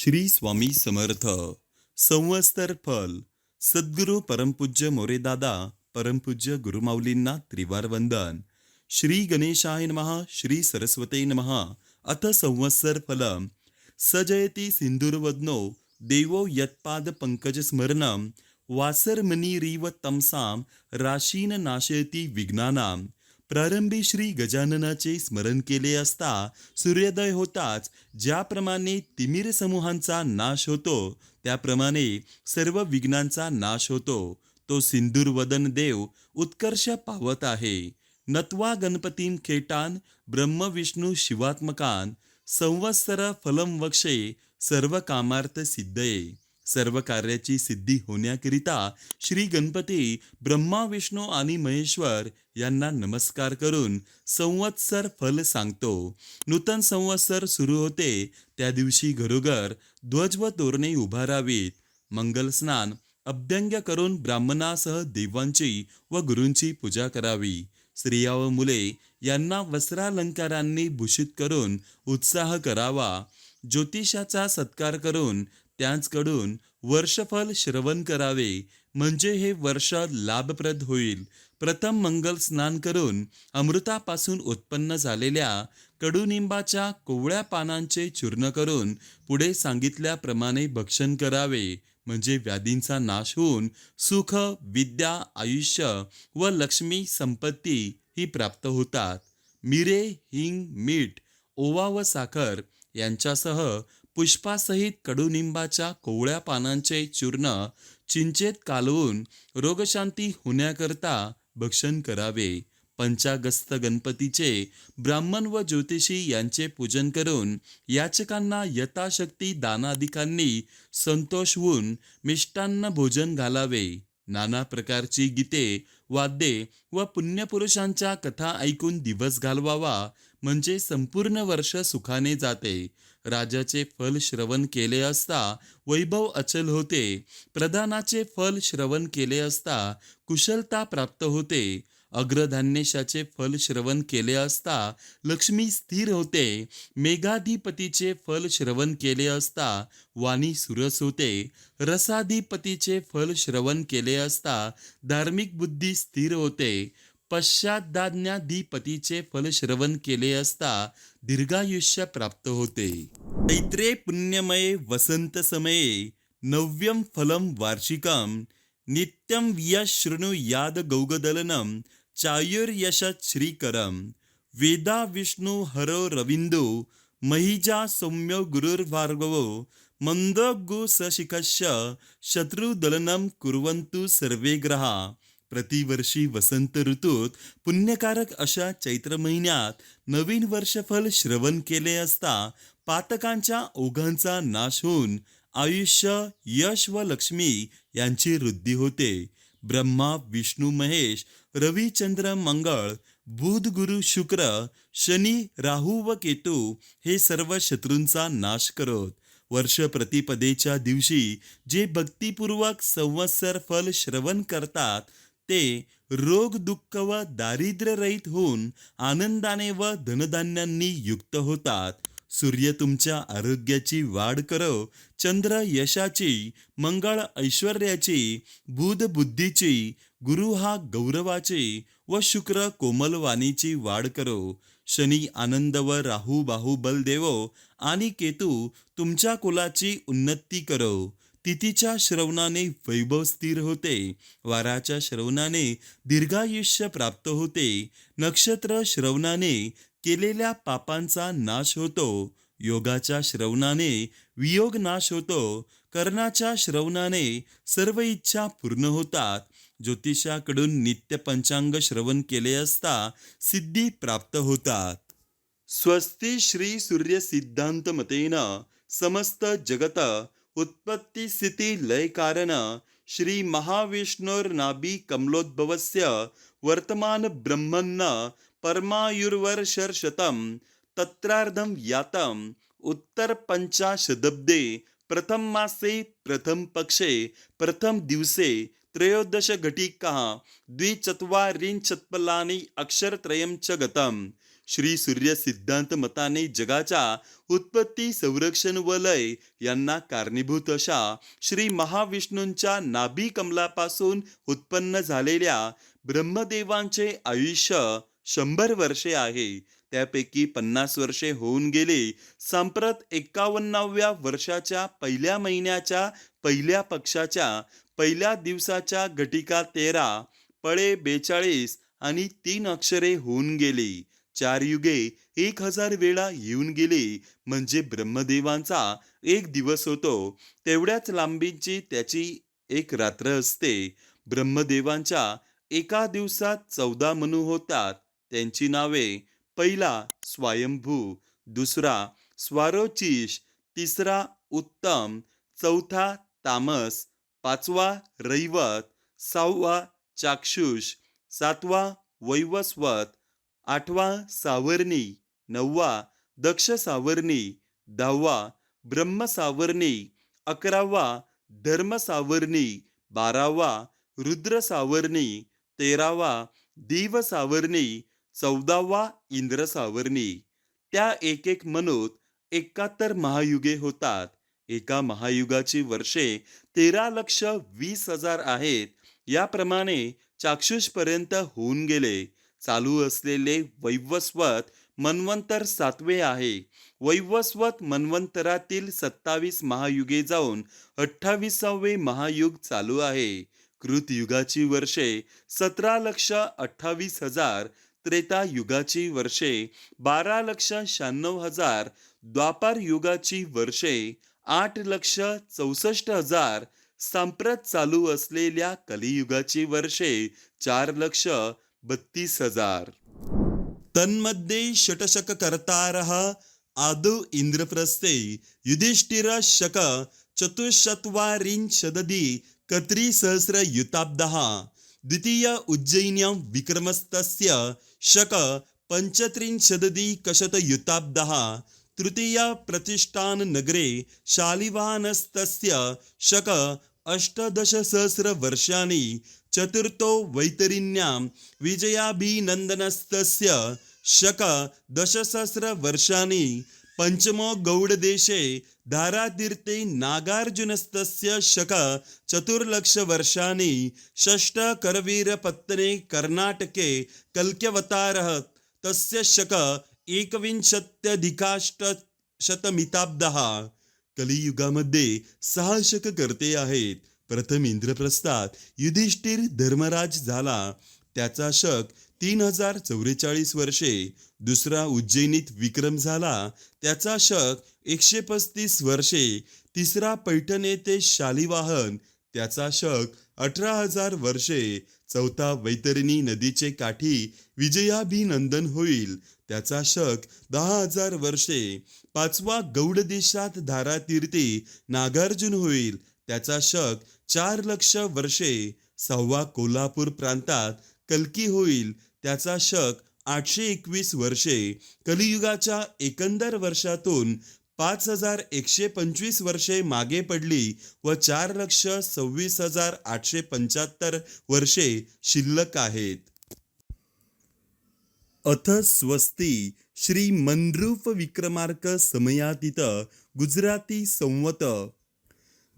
श्री स्वामी समर्थ. संवत्सर फल. सद्गुरू परमपूज्य मोरेदादा परमपूज्य गुरुमाऊलींना त्रिवार वंदन. श्री गणेशाय महा श्री सरस्वते महा अथ संवत्सर फलम. सजयती सिंधुर्वदनो देवो यत्पाद पंकज स्मरणम वासरमनी रीव तमसाम राशीन नाशयती विघ्नानाम प्रारंभी श्री गजाननाचे स्मरण केले असता सूर्योदय होताच ज्याप्रमाणे तिमिर समूहांचा नाश होतो त्याप्रमाणे सर्व विघ्नांचा नाश होतो. तो सिंधुर्वदन देव उत्कर्ष पावत आहे. नत्वा गणपतीं खेटान ब्रह्मविष्णू शिवात्मकान संवत्सर फलम वक्षे सर्व कामार्थ सिद्धये. सर्व कार्याची सिद्धी होण्याकरिता श्री गणपती ब्रह्मा विष्णू आणि महेश्वर यांना नमस्कार करून संवत्सर फल सांगतो. नूतन संवत्सर सुरू होते. त्या दिवशी घरोघर ध्वज व तोरणे उभारावीत मंगल स्नान अभ्यंग करून ब्राह्मणासह देवांची व गुरूंची पूजा करावी. स्त्रिया व मुले यांना वस्त्रालंकारांनी भूषित करून उत्साह करावा. ज्योतिषाचा सत्कार करून त्यांचकडून वर्षफल श्रवण करावे म्हणजे हे वर्ष लाभप्रद होईल. प्रथम मंगल स्नान करून अमृतापासून उत्पन्न झालेल्या कडुनिंबाच्या कोवळ्या पानांचे चूर्ण करून पुढे सांगितल्याप्रमाणे भक्षण करावे म्हणजे व्याधींचा नाश होऊन सुख विद्या आयुष्य व लक्ष्मी संपत्ती ही प्राप्त होतात. मिरे हिंग मीठ ओवा व साखर यांच्यासह पुष्पासहित कडुनिंबाच्या कोवळ्या पानांचे चूर्ण चिंचेत कालवून रोगशांती होण्याकरता भक्षण करावे. पंचागस्त गणपतीचे ब्राह्मण व ज्योतिषी यांचे पूजन करून याचकांना यथाशक्ती दानाधिकांनी संतोष होऊन मिष्टान्न भोजन घालावे. नाना प्रकारची गीते वाद्ये व पुण्यपुरुषांच्या कथा ऐकून दिवस घालवावा म्हणजे संपूर्ण वर्ष सुखाने जाते. राजाचे फल श्रवण केले असता वैभव अचल होते. प्रधानाचे फल श्रवण केले असता कुशलता प्राप्त होते. अग्रधान्यशाचे फल श्रवण केले असता लक्ष्मी स्थिर होते. मेघाधिपतीचे फल श्रवण केले असता वाणी सुरस होते. रसाधिपतीचे फल श्रवण केले असता धार्मिक बुद्धी स्थिर होते. पश्चादाज्ञाधिपतीचे फल श्रवण केले असता दीर्घायुष्य प्राप्त होते. तैत्रे पुण्यमये वसंत समये नव्यम फलम वार्षिकम नित्यम यश शृणु याद गौगदलनम चायुर्यश श्रीकरम। वेदा विष्णू हरो रविंदो महिजा सौम्य गुरुर्भार्गवो मंद गो सशिखश शत्रुदलनम कुर्वन्तु सर्वे ग्रहा। प्रतिवर्षी वसंत ऋतूत पुण्यकारक अशा चैत्र महिन्यात नवीन वर्षफल श्रवण केले असता पातकांच्या ओघांचा नाश होऊन आयुष्य यश व लक्ष्मी यांची वृद्धी होते. ब्रह्मा विष्णू महेश रविचंद्र मंगळ बुध गुरु शुक्र शनी राहू व केतू हे सर्व शत्रूंचा नाश करत वर्ष प्रतिपदेच्या दिवशी जे भक्तिपूर्वक संवत्सर फल श्रवण करतात ते रोग दुःख व दारिद्र्य रहित होऊन आनंदाने व धनधान्यांनी युक्त होतात. सूर्य तुमच्या आरोग्याची वाढ करो. चंद्र यशाची मंगळ ऐश्वर्याची बुध बुद्धीची गुरु हा गौरवाची व शुक्र कोमलवाणीची वाढ करो. शनी आनंद व राहू बाहू बल देवो आणि केतू तुमच्या कुलाची उन्नती करो. तिथीच्या श्रवणाने वैभव स्थिर होते. वाराच्या श्रवणाने दीर्घायुष्य प्राप्त होते. नक्षत्र श्रवणाने केलेल्या पापांचा नाश होतो. योगाच्या श्रवणाने वियोग नाश होतो. कर्णाच्या श्रवणाने सर्व इच्छा पूर्ण होतात. ज्योतिषाकडून नित्य पंचांग श्रवण केले असता सिद्धी प्राप्त होतात. स्वस्ती श्री सूर्य सिद्धांत मतेन समस्त जगत उत्पत्ती स्थिती लय कारण श्री महाविष्णुर्नाभि कमलोद्भवस्य वर्तमान ब्रह्मन्न परमायुर्वर्षर्शतम तत्रार्धम यातम उत्तर पंचाशदब्दे प्रथम मासे प्रथम पक्षे प्रथम दिवसे त्रयोदश घटिका द्विचत्वारिंशत्फलानि अक्षरत्रयं च गतम्। श्री सूर्य सिद्धांत मताने जगाच्या उत्पत्ती संरक्षण वलय यांना कारणीभूत अशा श्री महाविष्णूंच्या नाभी कमलापासून उत्पन्न झालेल्या ब्रह्मदेवांचे आयुष्य शंभर वर्षे आहे. त्यापैकी पन्नास वर्षे होऊन गेले. सांप्रत एक्कावन्नाव्या वर्षाच्या पहिल्या महिन्याच्या पहिल्या पक्षाच्या पहिल्या दिवसाच्या घटिका तेरा पळे बेचाळीस आणि तीन अक्षरे होऊन गेली. चार युगे एक हजार वेळा येऊन गेले. म्हणजे ब्रह्मदेवांचा एक दिवस होतो. तेवढ्याच लांबीची त्याची एक रात्र असते. ब्रह्मदेवांच्या एका दिवसात चौदा मनू होतात. त्यांची नावे पहिला स्वयंभू दुसरा स्वारोचिश तिसरा उत्तम चौथा तामस पाचवा रैवत सहावा चाक्षुष सातवा वैवस्वत आठवा सावर्णी नववा दक्ष सावर्णी दहावा ब्रह्म सावर्णी अकरावा धर्म सावर्णी बारावा रुद्र सावर्णी तेरावा देव सावर्णी चौदावा इंद्र सावर्णी. त्या एक एक मनोत एकाहत्तर महायुगे होतात. एका महायुगाची वर्षे तेरा लक्ष वीस हजार आहेत. याप्रमाणे चाक्षुषपर्यंत होऊन गेले. चालू असलेले वैवस्वत मन्वंतर सातवे आहे. वैवस्वत मन्वंतरातील सत्तावीस महायुगे जाऊन अठ्ठावीसावे महायुग चालू आहे. कृतयुगाची वर्षे सतरा लक्ष अठ्ठावीस हजार त्रेता युगाची वर्षे बारा लक्ष शहाण्णव हजार द्वापार युगाची वर्षे आठ लक्ष चौसष्ट हजार सांप्रत चालू असलेल्या कलियुगाची वर्षे चार लक्ष बत्तीस हजार. तन्मध्ये षटशक कर्तारः आदौ इंद्रप्रस्थे युधिष्ठिर शक चतुष्चत्वारिंशदधि कत्रिसहस्रयुताब्दः. द्वितीय उज्जयिन्यां विक्रमस्तस्य शक पञ्चत्रिंशदधि कशत युताब्दः तृतीय प्रतिष्ठान नगरे शक अष्टादशसहस्र वर्षाणि चतुर्थो वैतरिण्यां विजयाभिनन्दनस्तस्य शक दशसहस्रवर्षाणि पञ्चमो गौडदेशे धारातीर्थे नागार्जुनस्तस्य शक चतुर्लक्षवर्षाणि षष्ठ करवीरपत्तने कर्णाटके कल्क्यवतारः तस्य शक एकविंशत्यधिकाष्टशतमिताब्दः। कलियुगामध्ये सहा शक करते आहेत। प्रथम इंद्रप्रस्थात युधिष्ठिर धर्मराज झाला. त्याचा शक तीन हजार चौवेचाळीस वर्षे. दुसरा उज्जैनीत विक्रम झाला. त्याचा शक एकशे पस्तीस वर्षे. तिसरा पैठण येथे शालिवाहन. त्याचा शक अठरा हजार वर्षे. चौथा वैतरणी नदीचे काठी विजयाभिनंदन होईल. त्याचा शक दहा हजार वर्षे. पाचवा गौड देशात धारातीर्थी नागार्जुन होईल. त्याचा शक चार लक्ष वर्षे सहावा कोल्हापूर प्रांतात कल्की होईल. त्याचा शक आठशे एकवीस वर्षे कलियुगाच्या एकंदर वर्षातून पाच हजार एकशे पंचवीस वर्षे मागे पडली व चार लक्ष सव्वीस हजार आठशे पंच्याहत्तर वर्षे शिल्लक आहेत. अथ स्वस्ती श्री मनरूप विक्रमार्क समयातीत गुजराती संवत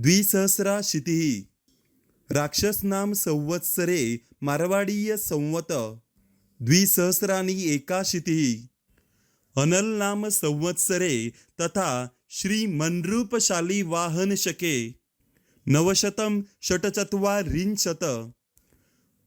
द्विसहस्राशिती. राक्षस नाम संवत्सरे मारवाडीय संवत. द्विसहस्राणी एकाशिती. अनल नाम संवत्सरे तथा श्री मनरूपशाली वाहन शके नवशतम षटचत्वारिंशत.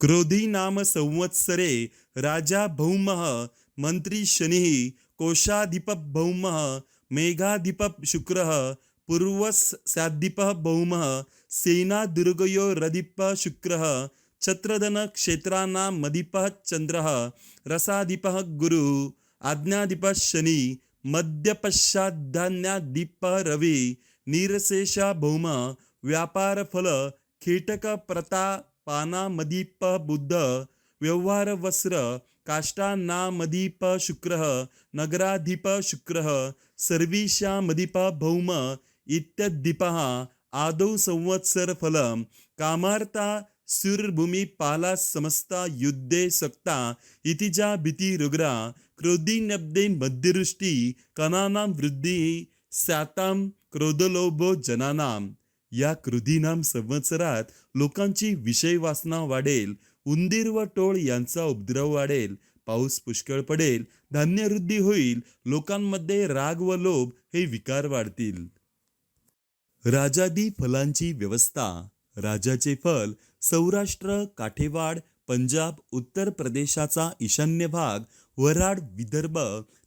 क्रोधी नाम संवत्सरे राजा भौमः मंत्री शनिः कोशाधिप भौमः मेघाधिप शुक्रः पूर्वस्याधिपः भौमः सेना दुर्गयो रधिप शुक्रः छत्रधन क्षेत्राणामधिपः चन्द्रः रसाधिपः गुरुः आज्ञाधिपः शनि मध्यपश्चाधान्याधिपः रवि नीरशेषा भौम व्यापारफल कीटकप्रतापानामधिप बुद्ध व्यवहार वस्त्र काष्टानामधिप शुक्रः नगराधिप शुक्रः सर्वीशामधिप भौम इत्यधिपः आदौ संवत्सर फलं कामार्ता सुरभूमी पाला समस्ता युद्धे सक्ता इति जा भीतिरुग्रा क्रोधीनब्दे मध्यदृष्टी कणानां वृद्धी स्याताम क्रोधलोभो जनानाम या क्रोधीनाम संवत्सरात लोकांची विषय वासना वाढेल उंदीर व टोळ यांचा उपद्रव वाढेल पाऊस पुष्कळ पडेल धान्यवृद्धी होईल लोकांमध्ये राग व लोभ हे विकार वाढतील। राजादी फलांची व्यवस्था राजाचे फल सौराष्ट्र काठेवाड पंजाब उत्तर प्रदेशाचा ईशान्य भाग वराड विदर्भ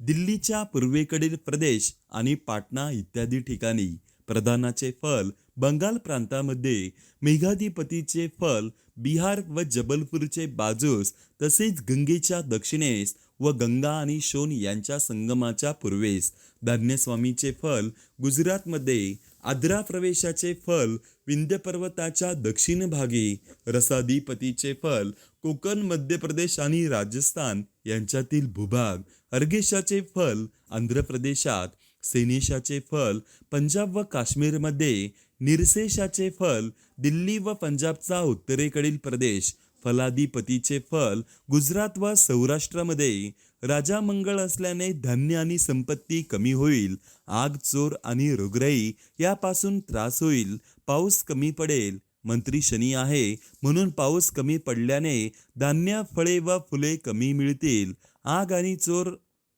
दिल्लीच्या पूर्वेकडील प्रदेश आणि पाटणा इत्यादी ठिकाणी. प्रधानाचे फल बंगाल प्रांतामध्ये मेघाधिपतीचे फल बिहार व जबलपूरचे बाजूस तसेच गंगेच्या दक्षिणेस व गंगा आणि शोन यांच्या संगमाच्या पूर्वेस. धान्यस्वामीचे फल गुजरातमध्ये आद्रा प्रवेशाचे फल विंध्य पर्वताच्या दक्षिण भागी रसाधिपतीचे फल कोकण मध्य प्रदेश आणि राजस्थान यांच्यातील भूभाग. अर्गेशाचे फल आंध्र प्रदेशात सेनेशाचे फल पंजाब व काश्मीरमध्ये निरसेशाचे फल दिल्ली व पंजाबचा उत्तरेकडील प्रदेश फलाधिपतीचे फल गुजरात व सौराष्ट्रामध्ये. राजा मंगळ असल्याने धान्य आणि संपत्ती कमी होईल आग चोर आणि रोगराई यापासून त्रास होईल पाऊस कमी पडेल मंत्री शनी आहे म्हणून पाऊस कमी पडल्याने धान्य फळे व फुले कमी मिळतील आग आणि चोर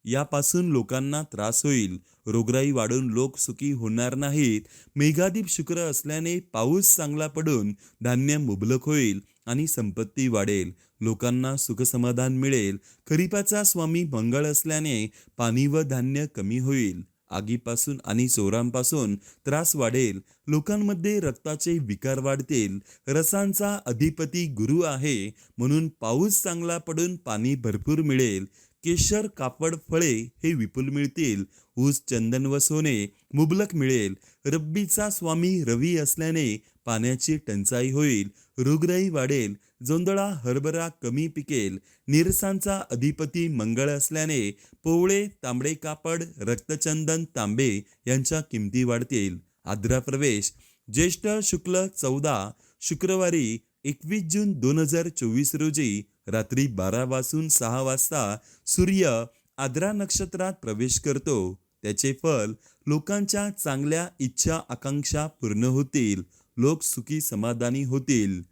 यापासून लोकांना त्रास होईल रोगराई वाढून लोक सुखी होणार नाहीत. मेघादीप शुक्र असल्याने पाऊस चांगला पडून धान्य मुबलक होईल आणि संपत्ती वाढेल. लोकांना सुखसमाधान मिळेल. खरीपाचा स्वामी मंगळ असल्याने पाणी व धान्य कमी होईल. आगीपासून आणि चोरांपासून त्रास वाढेल. लोकांमध्ये रक्ताचे विकार वाढतील. रसांचा अधिपती गुरु आहे. म्हणून पाऊस चांगला पडून पाणी भरपूर मिळेल. केशर कापड फळे हे विपुल मिळतील. ऊस चंदन व सोने मुबलक मिळेल. रब्बीचा स्वामी रवी असल्याने पाण्याची टंचाई होईल. रोगराई वाढेल. जोंदळा हरभरा कमी पिकेल. निरसांचा अधिपती मंगळ असल्याने पोवळे तांबडे कापड रक्तचंदन तांबे यांच्या किमती वाढतील. आद्रा प्रवेश. ज्येष्ठ शुक्ल चौदा शुक्रवारी एकवीस जून दोन हजार चोवीस रोजी रात्री बारा वाजून सहा वाजता सूर्य आद्रा नक्षत्रात प्रवेश करतो. त्याचे फल लोकांच्या चांगल्या इच्छा आकांक्षा पूर्ण होतील. लोक सुखी समाधानी होतील.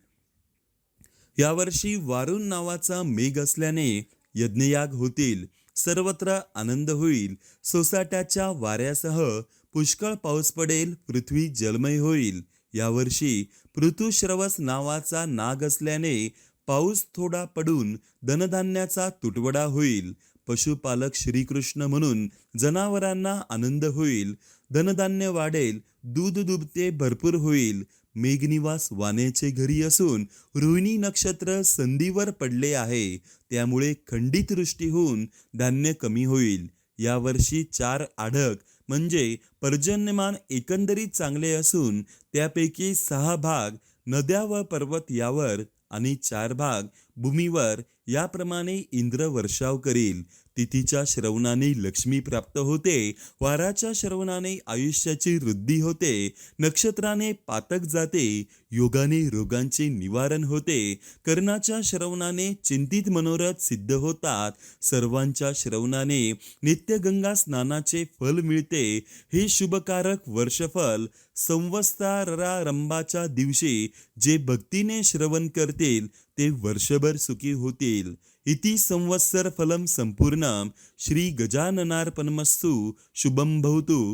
यावर्षी वारुण नावाचा मेघ असल्याने यज्ञयाग होतील. सर्वत्र आनंद होईल. सोसाट्याच्या वाऱ्यासह पुष्कळ पाऊस पडेल. पृथ्वी जलमय होईल. यावर्षी पृथुश्रवस नावाचा नाग असल्याने पाऊस थोडा पडून धनधान्याचा तुटवडा होईल. पशुपालक श्रीकृष्ण म्हणून जनावरांना आनंद होईल. धनधान्य वाढेल दूध दुभते भरपूर होईल. मेघनिवास वानेचे घरी असून रोहिणी नक्षत्र संधीवर पडले आहे. त्यामुळे खंडित वृष्टी होऊन धान्य कमी होईल. यावर्षी चार आढक म्हणजे पर्जन्यमान एकंदरीत चांगले असून त्यापैकी सहा भाग नद्या व पर्वत यावर आणि चार भाग भूमीवर याप्रमाणे इंद्र वर्षाव करील. तिथीच्या श्रवणाने लक्ष्मी प्राप्त होते. वाराच्या श्रवणाने आयुष्याची वृद्धी होते. नक्षत्राने पातक जाते. योगाने रोगांचे निवारण होते. कर्णाच्या श्रवणाने चिंतित मनोरथ सिद्ध होतात. सर्वांच्या श्रवणाने नित्यगंगा स्नानाचे फल मिळते. हे शुभकारक वर्षफल संवत्सरारंभाच्या दिवशी जे भक्तीने श्रवण करतील ते वर्षभर सुखी होतील. इति संवत्सर फलम संपूर्ण. श्री गजाननार्पणमस्तु. शुभम भवतु.